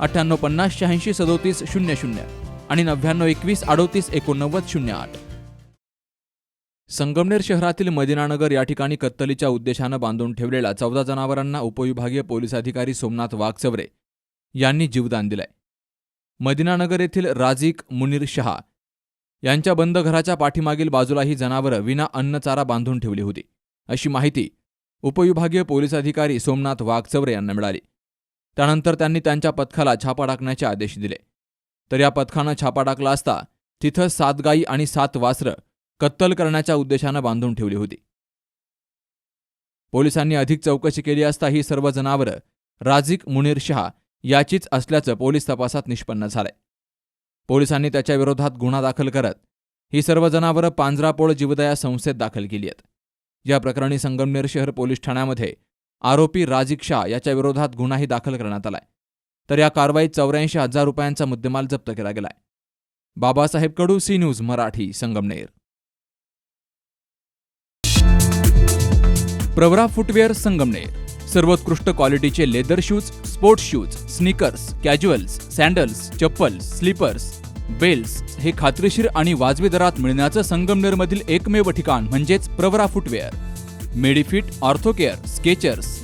अठ्ठ्याण्णव पन्नास शहाऐंशी सदोतीस शून्य शून्य आणि नव्याण्णव एकवीस अडोतीस एकोणनव्वद शून्य आठ. संगमनेर शहरातील मदिनानगर या ठिकाणी कत्तलीच्या उद्देशानं बांधून ठेवलेल्या चौदा जनावरांना उपविभागीय पोलीस अधिकारी सोमनाथ वाघचवरे यांनी जीवदान दिलंय. मदिनानगर येथील राजिक मुनीर शहा यांच्या बंद घराच्या पाठीमागील बाजूला ही जनावरं विना अन्नचारा बांधून ठेवली होती. अशी माहिती उपविभागीय पोलीस अधिकारी सोमनाथ वाघचवरे यांना मिळाली. त्यानंतर त्यांनी त्यांच्या पथकाला छापा टाकण्याचे आदेश दिले. तर या पथकानं छापा टाकला असता तिथं सात गायी आणि सात वासरं कत्तल करण्याच्या उद्देशानं बांधून ठेवली होती. पोलिसांनी अधिक चौकशी केली असता ही सर्व जनावरं राजिक मुनीर शहा याचीच असल्याचं पोलीस तपासात निष्पन्न झालंय. पोलिसांनी त्याच्या विरोधात गुन्हा दाखल करत ही सर्व जनावरं पांजरापोळ जीवदया संस्थेत दाखल केली आहेत. या प्रकरणी संगमनेर शहर पोलीस ठाण्यामध्ये आरोपी राजिक शाह याच्या विरोधात गुन्हाही दाखल करण्यात आलाय. तर या कारवाईत चौऱ्याऐंशी हजार रुपयांचा मुद्देमाल जप्त केला गेलाय. Babasaheb Kadu C news Marathi Sangamner. Pravara footwear Sangamner. सर्वोत्कृष्ट क्वालिटीचे leather shoes sports shoes sneakers casuals sandals chappals slippers belts हे खात्रीशीर आणि वाजवी दरात मिळण्याचं संगमनेरमधील एकमेव ठिकाण म्हणजेच Pravara footwear. Medifit Orthocare Skechers